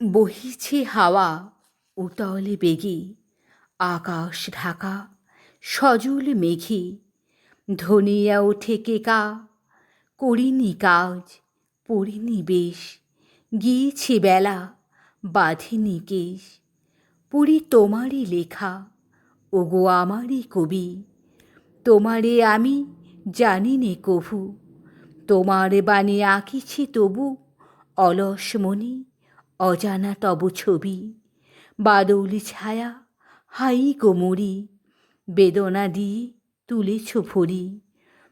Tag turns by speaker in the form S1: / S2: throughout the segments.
S1: বহিছে হাওয়া, উতলে বেগে, আকাশ ঢাকা, সজল মেঘে, ধনিয়া ওঠে কেকা, করিনি কাজ, পড়িনি বেশ, গিয়েছে বেলা, বাঁধেনি কেশ, পুরী তোমারই লেখা, ওগো আমারই কবি, তোমারে আমি জানি নে কভু, তোমার বাণী আঁকিছি তবু অলস মনে অজানা তব ছবি, বাদৌলি ছায়া, হাই গোমরি বেদনা দিয়ে তুলেছ ভরি,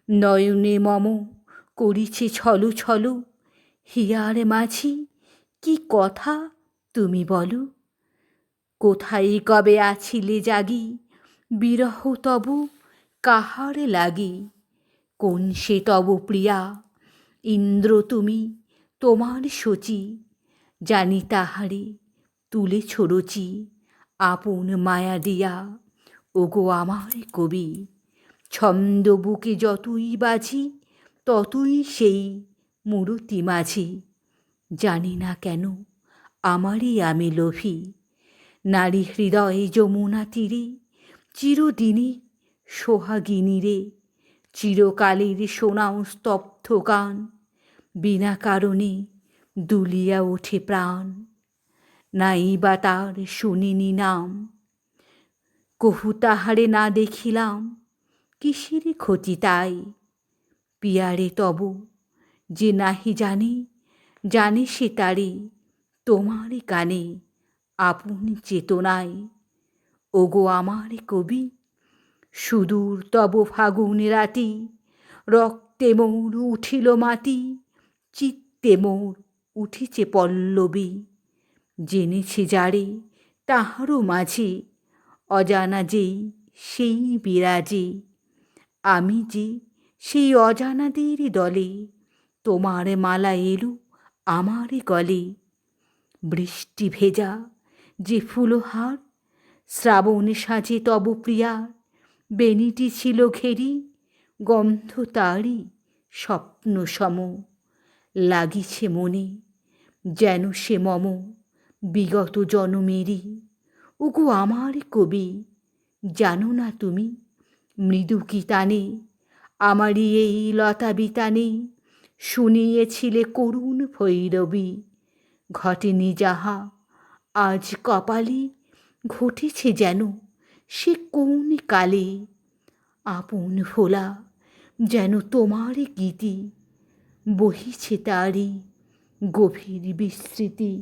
S1: নয়নে মম করিছে ছলো ছলো হিয়ার মাঝি কি কথা তুমি বলো? কোথায় কবে আছিলে জাগি, বিরহ তব কাহার লাগি, কোন সে তব প্রিয়া, ইন্দ্র তুমি তোমার সচি জানি তাহারে তুলেছ রচি আপন মায়া দিয়া। ওগো আমার কবি, ছন্দ বুকে যতই বাজি ততই সেই মূরতি মাঝি। জানি না কেন আমারই আমি লোভী। নারী হৃদয়ে যমুনা তীরে, চিরদিনই সোহাগিনী রে। চিরকালের শোনাও স্তব্ধ গান, বিনা কারণে দুলিয়া ওঠে প্রাণ, নাই বা তার শুনিনি নাম। কহু তাহারে না দেখিলাম, কিসের ক্ষতি তাই? পিয়ারে তব যে নাহি জানে জানে সে তারে, তোমার কানে আপন চেতনায়। ওগো আমার কবি, সুদূর তব ফাগুন রাতি, রক্তে মোর উঠিল মাটি, চিত্তে মোর উঠিছে পল্লবী। জেনেছে যারে, তাহারও মাঝে, অজানা যেই, সেই বিরাজে। আমি যে সেই অজানাদেরই দলে, তোমার মালা এলো আমার গলে। বৃষ্টি ভেজা যে ফুলহার, শ্রাবণে সাজে তব প্রিয়ার বেনিটি ছিল ঘেরি, গন্ধ তারই স্বপ্ন সম লাগিছে মনে যেন সে মম, বিগত জনমেরই। ওগো আমার কবি, জানো না তুমি, মৃদু কি টানে? আমারই এই লতা বিতানে শুনিয়েছিলে করুণ ভৈরবী। ঘটেনি যাহা, আজ কপালে ঘটেছে যেন সে কোন কালে? আপন ভোলা, যেন তোমার গীতি বহিছে তারই গভীর বিস্মৃতি